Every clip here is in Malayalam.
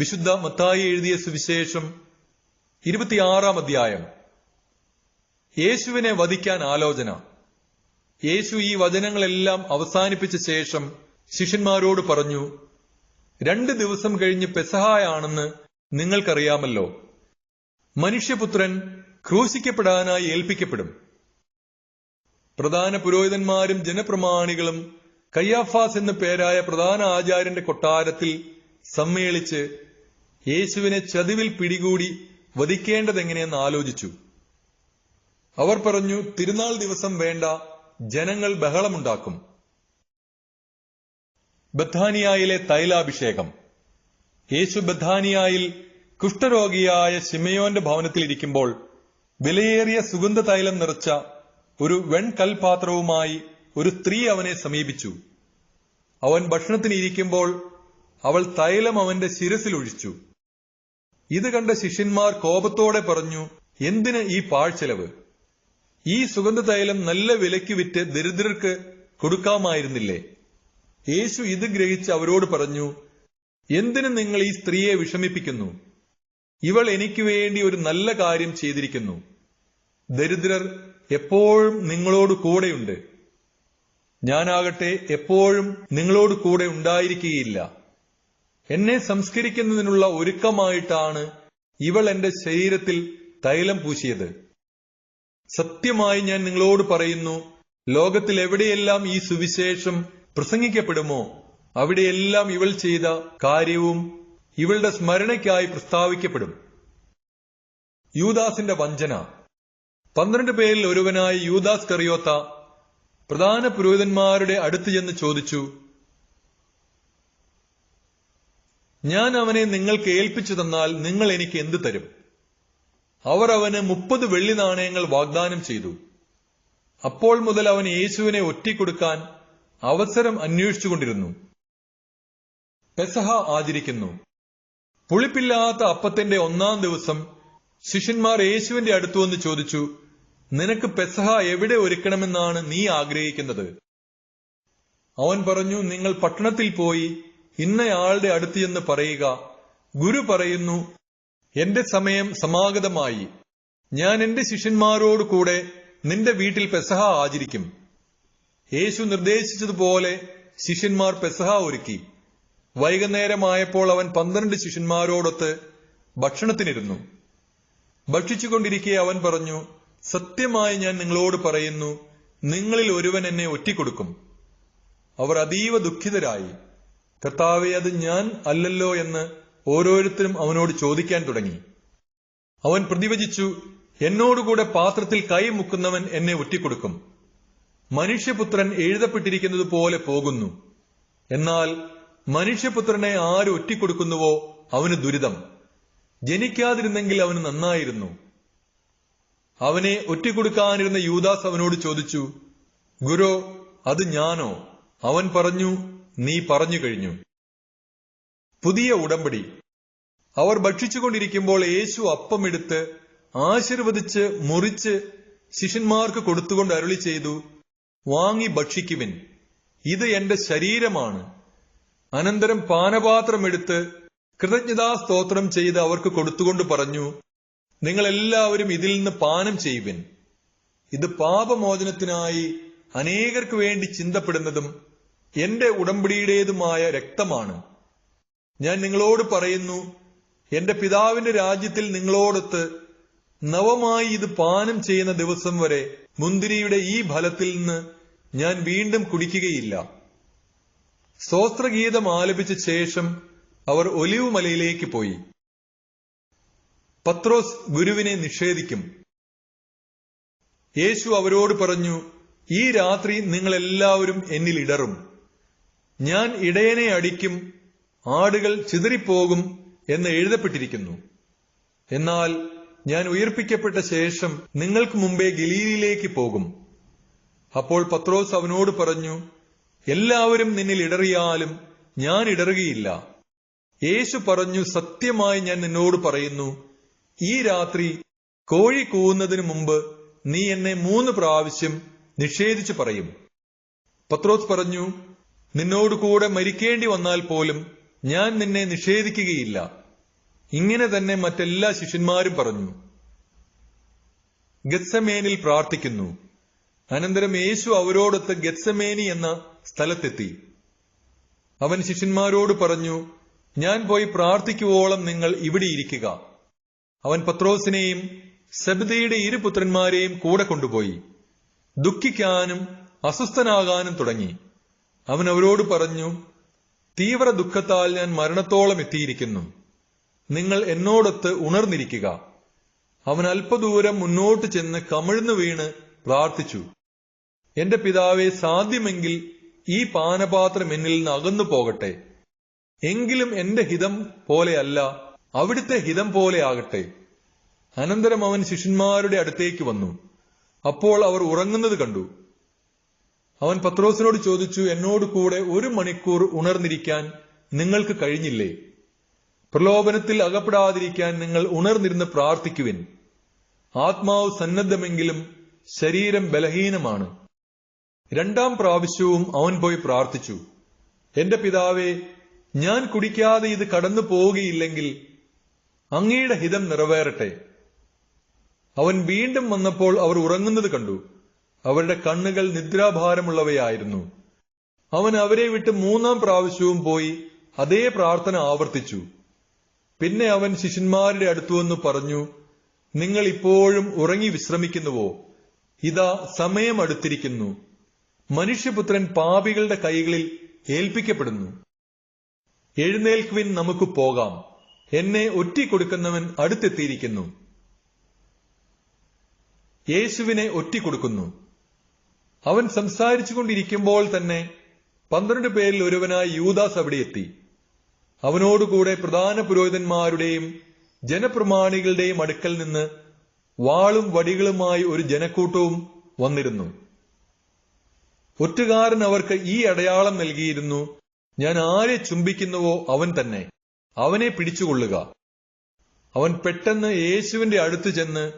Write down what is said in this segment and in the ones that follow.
വിശുദ്ധ മത്തായി എഴുതിയ സുവിശേഷം ഇരുപത്തിയാറാം അധ്യായം. യേശുവിനെ വധിക്കാൻ ആലോചന. യേശു ഈ വചനങ്ങളെല്ലാം അവസാനിപ്പിച്ച ശേഷം ശിഷ്യന്മാരോട് പറഞ്ഞു രണ്ട് ദിവസം കഴിഞ്ഞ് പെസഹായാണെന്ന് നിങ്ങൾക്കറിയാമല്ലോ. മനുഷ്യപുത്രൻ ക്രൂശിക്കപ്പെടാനായി ഏൽപ്പിക്കപ്പെടും. പ്രധാന പുരോഹിതന്മാരും ജനപ്രമാണികളും കയ്യാഫാസ് എന്ന പേരായ പ്രധാന ആചാര്യന്റെ കൊട്ടാരത്തിൽ സമ്മേളിച്ച് യേശുവിനെ ചതിവിൽ പിടികൂടി വധിക്കേണ്ടതെങ്ങനെയെന്ന് ആലോചിച്ചു. അവർ പറഞ്ഞു തിരുനാൾ ദിവസം വേണ്ട ജനങ്ങൾ ബഹളമുണ്ടാക്കും. ബഥാനിയായിലെ തൈലാഭിഷേകം. യേശു ബഥാനിയായിൽ കുഷ്ഠരോഗിയായ ശിമയോന്റെ ഭവനത്തിലിരിക്കുമ്പോൾ വിലയേറിയ സുഗന്ധ തൈലം നിറച്ച ഒരു വെൺകൽപാത്രവുമായി ഒരു സ്ത്രീ അവനെ സമീപിച്ചു. അവൻ ഭക്ഷണത്തിനിരിക്കുമ്പോൾ അവൾ തൈലം അവന്റെ ശിരസിൽ ഒഴിച്ചു ഇത് കണ്ട ശിഷ്യന്മാർ കോപത്തോടെ പറഞ്ഞു എന്തിന് ഈ പാഴ്ചെലവ് ഈ സുഗന്ധ തൈലം നല്ല വിലയ്ക്ക് വിറ്റ് ദരിദ്രർക്ക് കൊടുക്കാമായിരുന്നില്ലേ? യേശു ഇത് ഗ്രഹിച്ച് അവരോട് പറഞ്ഞു എന്തിന് നിങ്ങൾ ഈ സ്ത്രീയെ വിഷമിപ്പിക്കുന്നു? ഇവൾ എനിക്ക് വേണ്ടി ഒരു നല്ല കാര്യം ചെയ്തിരിക്കുന്നു. ദരിദ്രർ എപ്പോഴും നിങ്ങളോട് കൂടെയുണ്ട്. ഞാനാകട്ടെ എപ്പോഴും നിങ്ങളോട് കൂടെ ഉണ്ടായിരിക്കുകയില്ല. എന്നെ സംസ്കരിക്കുന്നതിനുള്ള ഒരുക്കമായിട്ടാണ് ഇവൾ എന്റെ ശരീരത്തിൽ തൈലം പൂശിയത്. സത്യമായി ഞാൻ നിങ്ങളോട് പറയുന്നു ലോകത്തിൽ എവിടെയെല്ലാം ഈ സുവിശേഷം പ്രസംഗിക്കപ്പെടുമോ അവിടെയെല്ലാം ഇവൾ ചെയ്ത കാര്യവും ഇവളുടെ സ്മരണയ്ക്കായി പ്രസ്താവിക്കപ്പെടും. യൂദാസിന്റെ വഞ്ചന. പന്ത്രണ്ട് പേരിൽ ഒരുവനായ യൂദാസ് കറിയോത്ത പ്രധാന പുരോഹിതന്മാരുടെ അടുത്ത് ചെന്ന് ചോദിച്ചു ഞാൻ അവനെ നിങ്ങൾക്ക് ഏൽപ്പിച്ചു തന്നാൽ നിങ്ങൾ എനിക്ക് എന്തു തരും? അവർ അവന് മുപ്പത് വെള്ളി നാണയങ്ങൾ വാഗ്ദാനം ചെയ്തു. അപ്പോൾ മുതൽ അവൻ യേശുവിനെ ഒറ്റിക്കൊടുക്കാൻ അവസരം അന്വേഷിച്ചുകൊണ്ടിരുന്നു. പെസഹ ആചരിക്കുന്നു. പുളിപ്പില്ലാത്ത അപ്പത്തിന്റെ ഒന്നാം ദിവസം ശിഷ്യന്മാർ യേശുവിന്റെ അടുത്തു വന്ന് ചോദിച്ചു നിനക്ക് പെസഹ എവിടെ ഒരുക്കണമെന്നാണ് നീ ആഗ്രഹിക്കുന്നത്? അവൻ പറഞ്ഞു നിങ്ങൾ പട്ടണത്തിൽ പോയി ഇന്നയാളുടെ അടുത്ത് എന്ന് പറയുക ഗുരു പറയുന്നു എന്റെ സമയം സമാഗതമായി. ഞാൻ എന്റെ ശിഷ്യന്മാരോട് കൂടെ നിന്റെ വീട്ടിൽ പെസഹ ആചരിക്കും. യേശു നിർദ്ദേശിച്ചതുപോലെ ശിഷ്യന്മാർ പെസഹ ഒരുക്കി. വൈകുന്നേരമായപ്പോൾ അവൻ പന്ത്രണ്ട് ശിഷ്യന്മാരോടൊത്ത് ഭക്ഷണത്തിനിരുന്നു. ഭക്ഷിച്ചുകൊണ്ടിരിക്കെ അവൻ പറഞ്ഞു സത്യമായി ഞാൻ നിങ്ങളോട് പറയുന്നു നിങ്ങളിൽ ഒരുവൻ എന്നെ ഒറ്റിക്കൊടുക്കും. അവർ അതീവ ദുഃഖിതരായി. കർത്താവെ അത് ഞാൻ അല്ലല്ലോ എന്ന് ഓരോരുത്തരും അവനോട് ചോദിക്കാൻ തുടങ്ങി. അവൻ പ്രതിവചിച്ചു എന്നോടുകൂടെ പാത്രത്തിൽ കൈ മുക്കുന്നവൻ എന്നെ ഒറ്റിക്കൊടുക്കും. മനുഷ്യപുത്രൻ എഴുതപ്പെട്ടിരിക്കുന്നത് പോലെ പോകുന്നു. എന്നാൽ മനുഷ്യപുത്രനെ ആര് ഒറ്റിക്കൊടുക്കുന്നുവോ അവന് ദുരിതം. ജനിക്കാതിരുന്നെങ്കിൽ അവന് നന്നായിരുന്നു. അവനെ ഒറ്റിക്കൊടുക്കാനിരുന്ന യൂദാസ് അവനോട് ചോദിച്ചു ഗുരു അത് ഞാനോ? അവൻ പറഞ്ഞു നീ പറഞ്ഞു കഴിഞ്ഞു. പുതിയ ഉടമ്പടി. അവർ ഭക്ഷിച്ചുകൊണ്ടിരിക്കുമ്പോൾ യേശു അപ്പമെടുത്ത് ആശീർവദിച്ച് മുറിച്ച് ശിഷ്യന്മാർക്ക് കൊടുത്തുകൊണ്ട് അരുളി ചെയ്തു വാങ്ങി ഭക്ഷിക്കുവിൻ. ഇത് എന്റെ ശരീരമാണ്. അനന്തരം പാനപാത്രമെടുത്ത് കൃതജ്ഞതാ സ്തോത്രം ചെയ്ത് അവർക്ക് കൊടുത്തുകൊണ്ട് പറഞ്ഞു നിങ്ങൾ എല്ലാവരും ഇതിൽ നിന്ന് പാനം ചെയ്യുവിൻ. ഇത് പാപമോചനത്തിനായി അനേകർക്ക് വേണ്ടി ചിന്തപ്പെടുന്നതും എന്റെ ഉടമ്പടിയുടേതുമായ രക്തമാണ്. ഞാൻ നിങ്ങളോട് പറയുന്നു എന്റെ പിതാവിന്റെ രാജ്യത്തിൽ നിങ്ങളോടൊത്ത് നവമായി ഇത് പാനം ചെയ്യുന്ന ദിവസം വരെ മുന്തിരിയുടെ ഈ ഫലത്തിൽ നിന്ന് ഞാൻ വീണ്ടും കുടിക്കുകയില്ല. സ്തോത്രഗീതം ആലപിച്ച ശേഷം അവർ ഒലിവ് മലയിലേക്ക് പോയി. പത്രോസ് ഗുരുവിനെ നിഷേധിക്കും. യേശു അവരോട് പറഞ്ഞു ഈ രാത്രി നിങ്ങളെല്ലാവരും എന്നിൽ ഇടറും. ഞാൻ ഇടയനെ അടിക്കും ആടുകൾ ചിതറിപ്പോകും എന്ന് എഴുതപ്പെട്ടിരിക്കുന്നു. എന്നാൽ ഞാൻ ഉയർപ്പിക്കപ്പെട്ട ശേഷം നിങ്ങൾക്ക് മുമ്പേ ഗലീലിലേക്ക് പോകും. അപ്പോൾ പത്രോസ് അവനോട് പറഞ്ഞു എല്ലാവരും നിന്നിൽ ഇടറിയാലും ഞാൻ ഇടറുകയില്ല. യേശു പറഞ്ഞു സത്യമായി ഞാൻ നിന്നോട് പറയുന്നു ഈ രാത്രി കോഴി കൂവുന്നതിനു മുമ്പ് നീ എന്നെ മൂന്ന് പ്രാവശ്യം നിഷേധിച്ചു പറയും. പത്രോസ് പറഞ്ഞു നിന്നോട് കൂടെ മരിക്കേണ്ടി വന്നാൽ പോലും ഞാൻ നിന്നെ നിഷേധിക്കുകയില്ല. ഇങ്ങനെ തന്നെ മറ്റെല്ലാ ശിഷ്യന്മാരും പറഞ്ഞു. ഗത്സമേനിൽ പ്രാർത്ഥിക്കുന്നു. അനന്തരം യേശു അവരോടൊത്ത് ഗത്സമേനി എന്ന സ്ഥലത്തെത്തി. അവൻ ശിഷ്യന്മാരോട് പറഞ്ഞു ഞാൻ പോയി പ്രാർത്ഥിക്കുവോളം നിങ്ങൾ ഇവിടെ ഇരിക്കുക. അവൻ പത്രോസിനെയും സബിതയുടെ ഇരു പുത്രന്മാരെയും കൂടെ കൊണ്ടുപോയി. ദുഃഖിക്കാനും അസ്വസ്ഥനാകാനും തുടങ്ങി. അവൻ അവരോട് പറഞ്ഞു തീവ്ര ദുഃഖത്താൽ ഞാൻ മരണത്തോളം എത്തിയിരിക്കുന്നു. നിങ്ങൾ എന്നോടൊത്ത് ഉണർന്നിരിക്കുക. അവൻ അല്പദൂരം മുന്നോട്ട് ചെന്ന് കമിഴ്ന്നു വീണ് പ്രാർത്ഥിച്ചു എന്റെ പിതാവെ സാധ്യമെങ്കിൽ ഈ പാനപാത്രം എന്നിൽ നിന്ന് അകന്നു പോകട്ടെ. എങ്കിലും എന്റെ ഹിതം പോലെയല്ല അവിടുത്തെ ഹിതം പോലെ ആകട്ടെ. അനന്തരം അവൻ ശിഷ്യന്മാരുടെ അടുത്തേക്ക് വന്നു. അപ്പോൾ അവർ ഉറങ്ങുന്നത് കണ്ടു. അവൻ പത്രോസിനോട് ചോദിച്ചു എന്നോട് കൂടെ ഒരു മണിക്കൂർ ഉണർന്നിരിക്കാൻ നിങ്ങൾക്ക് കഴിഞ്ഞില്ലേ? പ്രലോഭനത്തിൽ അകപ്പെടാതിരിക്കാൻ നിങ്ങൾ ഉണർന്നിരുന്ന് പ്രാർത്ഥിക്കുവിൻ. ആത്മാവ് സന്നദ്ധമെങ്കിലും ശരീരം ബലഹീനമാണ്. രണ്ടാം പ്രാവശ്യവും അവൻ പോയി പ്രാർത്ഥിച്ചു എന്റെ പിതാവേ ഞാൻ കുടിക്കാതെ ഇത് കടന്നു പോവുകയില്ലെങ്കിൽ അങ്ങയുടെ ഹിതം നിറവേറട്ടെ. അവൻ വീണ്ടും വന്നപ്പോൾ അവർ ഉറങ്ങുന്നത് കണ്ടു. അവരുടെ കണ്ണുകൾ നിദ്രാഭാരമുള്ളവയായിരുന്നു. അവൻ അവരെ വിട്ട് മൂന്നാം പ്രാവശ്യവും പോയി അതേ പ്രാർത്ഥന ആവർത്തിച്ചു. പിന്നെ അവൻ ശിഷ്യന്മാരുടെ അടുത്തുവന്ന് പറഞ്ഞു നിങ്ങൾ ഇപ്പോഴും ഉറങ്ങി വിശ്രമിക്കുന്നുവോ? ഇതാ സമയം അടുത്തിരിക്കുന്നു. മനുഷ്യപുത്രൻ പാപികളുടെ കൈകളിൽ ഏൽപ്പിക്കപ്പെടുന്നു. എഴുന്നേൽക്കുവിൻ നമുക്ക് പോകാം. എന്നെ ഒറ്റിക്കൊടുക്കുന്നവൻ അടുത്തെത്തിയിരിക്കുന്നു. യേശുവിനെ ഒറ്റിക്കൊടുക്കുന്നു. അവൻ സംസാരിച്ചു കൊണ്ടിരിക്കുമ്പോൾ തന്നെ പന്ത്രണ്ട് പേരിൽ ഒരുവനായ യൂദാസ് അവിടെ എത്തി. അവനോടുകൂടെ പ്രധാന പുരോഹിതന്മാരുടെയും ജനപ്രമാണികളുടെയും അടുക്കൽ നിന്ന് വാളും വടികളുമായി ഒരു ജനക്കൂട്ടവും വന്നിരുന്നു. ഒറ്റുകാരൻ അവർക്ക് ഈ അടയാളം നൽകിയിരുന്നു ഞാൻ ആരെ ചുംബിക്കുന്നുവോ അവൻ തന്നെ. അവനെ പിടിച്ചുകൊള്ളുക. അവൻ പെട്ടെന്ന് യേശുവിന്റെ അടുത്ത് ചെന്ന്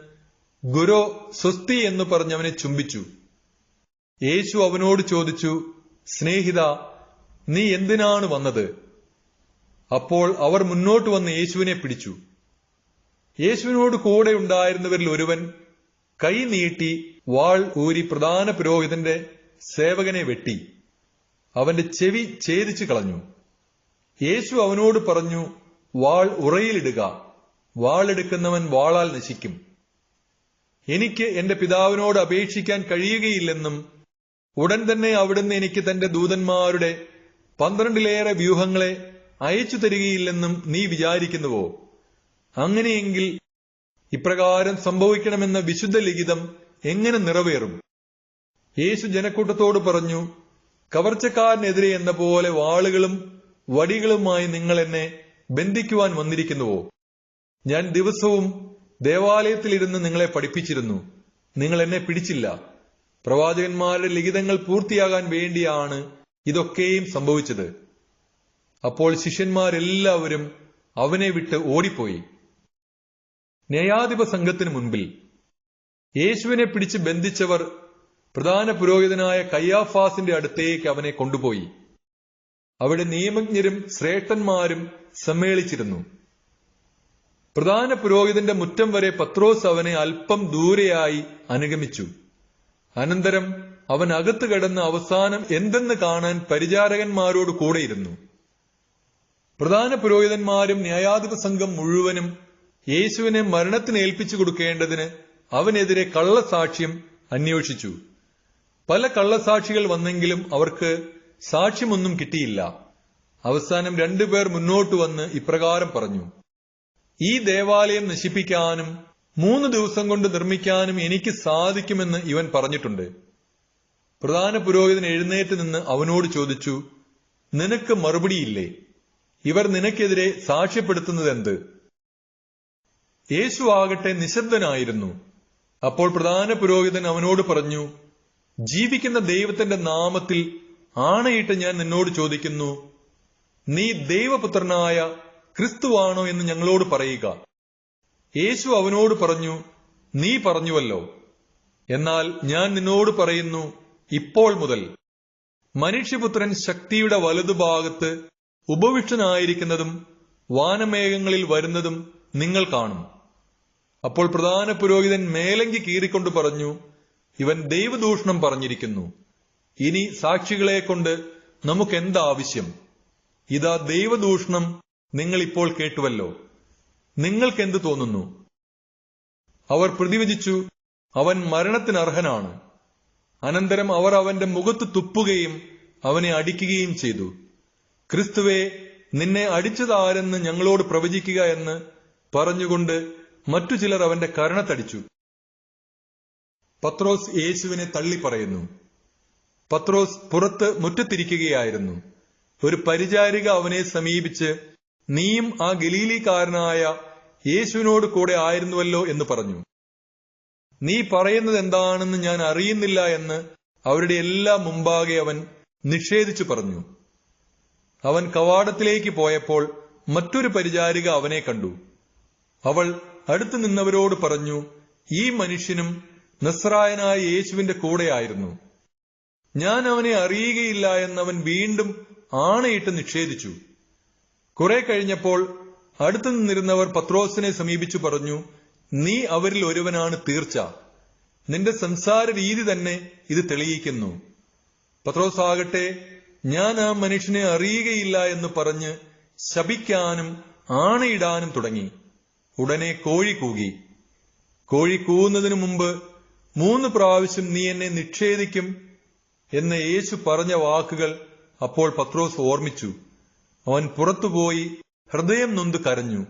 ഗുരോ സ്വസ്തി എന്ന് പറഞ്ഞ് അവനെ ചുംബിച്ചു. യേശു അവനോട് ചോദിച്ചു സ്നേഹിത നീ എന്തിനാണ് വന്നത്? അപ്പോൾ അവർ മുന്നോട്ട് വന്ന് യേശുവിനെ പിടിച്ചു. യേശുവിനോട് കൂടെ ഉണ്ടായിരുന്നവരിൽ ഒരുവൻ കൈ നീട്ടി വാൾ ഊരി പ്രധാന പുരോഹിതന്റെ സേവകനെ വെട്ടി. അവന്റെ ചെവി ഛേദിച്ചു കളഞ്ഞു. യേശു അവനോട് പറഞ്ഞു വാൾ ഉറയിലിടുക. വാളെടുക്കുന്നവൻ വാളാൽ നശിക്കും. എനിക്ക് എന്റെ പിതാവിനോട് അപേക്ഷിക്കാൻ കഴിയുകയില്ലെന്നും ഉടൻ തന്നെ അവിടുന്ന് എനിക്ക് തന്റെ ദൂതന്മാരുടെ പന്ത്രണ്ടിലേറെ വ്യൂഹങ്ങളെ അയച്ചു തരികയില്ലെന്നും നീ വിചാരിക്കുന്നുവോ? അങ്ങനെയെങ്കിൽ ഇപ്രകാരം സംഭവിക്കണമെന്ന വിശുദ്ധ ലിഖിതം എങ്ങനെ നിറവേറും? യേശു ജനക്കൂട്ടത്തോട് പറഞ്ഞു കവർച്ചക്കാരനെതിരെ എന്ന പോലെ വാളുകളും വടികളുമായി നിങ്ങൾ എന്നെ ബന്ധിക്കുവാൻ വന്നിരിക്കുന്നുവോ? ഞാൻ ദിവസവും ദേവാലയത്തിലിരുന്ന് നിങ്ങളെ പഠിപ്പിച്ചിരുന്നു. നിങ്ങൾ എന്നെ പിടിച്ചില്ല. പ്രവാചകന്മാരുടെ ലിഖിതങ്ങൾ പൂർത്തിയാകാൻ വേണ്ടിയാണ് ഇതൊക്കെയും സംഭവിച്ചത്. അപ്പോൾ ശിഷ്യന്മാരെല്ലാവരും അവനെ വിട്ട് ഓടിപ്പോയി. ന്യായാധിപ സംഘത്തിന് മുൻപിൽ യേശുവിനെ പിടിച്ച് ബന്ധിച്ചവർ പ്രധാന പുരോഹിതനായ കയ്യാഫാസിന്റെ അടുത്തേക്ക് അവനെ കൊണ്ടുപോയി. അവിടെ നിയമജ്ഞരും ശ്രേഷ്ഠന്മാരും സമ്മേളിച്ചിരുന്നു. പ്രധാന പുരോഹിതന്റെ മുറ്റം വരെ പത്രോസ് അവനെ അല്പം ദൂരെയായി അനുഗമിച്ചു. അനന്തരം അവൻ അകത്ത് കിടന്ന് അവസാനം എന്തെന്ന് കാണാൻ പരിചാരകന്മാരോട് കൂടെയിരുന്നു പ്രധാന പുരോഹിതന്മാരും ന്യായാധിപ സംഘം മുഴുവനും യേശുവിനെ മരണത്തിന് ഏൽപ്പിച്ചു കൊടുക്കേണ്ടതിന് അവനെതിരെ കള്ളസാക്ഷ്യം അന്വേഷിച്ചു. പല കള്ളസാക്ഷികൾ വന്നെങ്കിലും അവർക്ക് സാക്ഷ്യമൊന്നും കിട്ടിയില്ല. അവസാനം രണ്ടുപേർ മുന്നോട്ട് വന്ന് ഇപ്രകാരം പറഞ്ഞു. ഈ ദേവാലയം നശിപ്പിക്കാനും മൂന്ന് ദിവസം കൊണ്ട് നിർമ്മിക്കാനും എനിക്ക് സാധിക്കുമെന്ന് ഇവൻ പറഞ്ഞിട്ടുണ്ട്. പ്രധാന പുരോഹിതൻ എഴുന്നേറ്റ് നിന്ന് അവനോട് ചോദിച്ചു നിനക്ക് മറുപടിയില്ലേ ഇവർ നിനക്കെതിരെ സാക്ഷ്യപ്പെടുത്തുന്നത് എന്ത്? യേശു ആകട്ടെ നിശബ്ദനായിരുന്നു. അപ്പോൾ പ്രധാന പുരോഹിതൻ അവനോട് പറഞ്ഞു ജീവിക്കുന്ന ദൈവത്തിന്റെ നാമത്തിൽ ആണയിട്ട് ഞാൻ നിന്നോട് ചോദിക്കുന്നു. നീ ദൈവപുത്രനായ ക്രിസ്തുവാണോ എന്ന് ഞങ്ങളോട് പറയുക. യേശു അവനോട് പറഞ്ഞു നീ പറഞ്ഞുവല്ലോ. എന്നാൽ ഞാൻ നിന്നോട് പറയുന്നു ഇപ്പോൾ മുതൽ. മനുഷ്യപുത്രൻ ശക്തിയുടെ വലതുഭാഗത്ത് ഉപവിഷ്ടനായിരിക്കുന്നതും വാനമേഘങ്ങളിൽ വരുന്നതും നിങ്ങൾ കാണും. അപ്പോൾ പ്രധാന പുരോഹിതൻ മേലങ്കി കീറിക്കൊണ്ട് പറഞ്ഞു ഇവൻ ദൈവദൂഷണം പറഞ്ഞിരിക്കുന്നു. ഇനി സാക്ഷികളെ കൊണ്ട് നമുക്ക് എന്താവശ്യം ഇതാ ദൈവദൂഷണം നിങ്ങൾ ഇപ്പോൾ കേട്ടുവല്ലോ. നിങ്ങൾക്കെന്ത് തോന്നുന്നു? അവർ പ്രതിവചിച്ചു അവൻ മരണത്തിന് അർഹനാണ് അനന്തരം അവർ അവന്റെ മുഖത്ത് തുപ്പുകയും അവനെ അടിക്കുകയും ചെയ്തു. ക്രിസ്തുവെ നിന്നെ അടിച്ചതാരെന്ന് ഞങ്ങളോട് പ്രവചിക്കുക എന്ന് പറഞ്ഞുകൊണ്ട് മറ്റു ചിലർ അവന്റെ കരണത്തടിച്ചു പത്രോസ് യേശുവിനെ തള്ളി പറയുന്നു പത്രോസ് പുറത്ത് മുറ്റത്തിരിക്കുകയായിരുന്നു. ഒരു പരിചാരിക അവനെ സമീപിച്ച് നീയും ആ ഗലീലിക്കാരനായ യേശുവിനോട് കൂടെ ആയിരുന്നുവല്ലോ എന്ന് പറഞ്ഞു. നീ പറയുന്നത് എന്താണെന്ന് ഞാൻ അറിയുന്നില്ല എന്ന് അവരുടെ എല്ലാ മുമ്പാകെ അവൻ നിഷേധിച്ചു പറഞ്ഞു. അവൻ കവാടത്തിലേക്ക് പോയപ്പോൾ മറ്റൊരു പരിചാരിക അവനെ കണ്ടു. അവൾ അടുത്തു നിന്നവരോട് പറഞ്ഞു ഈ മനുഷ്യനും നസ്രായനായ യേശുവിന്റെ കൂടെയായിരുന്നു ഞാൻ അവനെ അറിയുകയില്ല എന്നവൻ വീണ്ടും ആണയിട്ട് നിഷേധിച്ചു. കുറെ കഴിഞ്ഞപ്പോൾ അടുത്തു നിന്നിരുന്നവർ പത്രോസിനെ സമീപിച്ചു പറഞ്ഞു നീ അവരിൽ ഒരുവനാണ് തീർച്ച. നിന്റെ സംസാര രീതി തന്നെ ഇത് തെളിയിക്കുന്നു. പത്രോസ് ആകട്ടെ ഞാൻ ആ മനുഷ്യനെ അറിയുകയില്ല എന്ന് പറഞ്ഞ് ശപിക്കാനും ആണയിടാനും തുടങ്ങി. ഉടനെ കോഴി കൂകി. കോഴി കൂവുന്നതിനു മുമ്പ് മൂന്ന് പ്രാവശ്യം നീ എന്നെ നിക്ഷേധിക്കും എന്ന് യേശു പറഞ്ഞ വാക്കുകൾ അപ്പോൾ പത്രോസ് ഓർമ്മിച്ചു. അവൻ പുറത്തുപോയി ഹൃദയം നൊന്തു കരഞ്ഞു.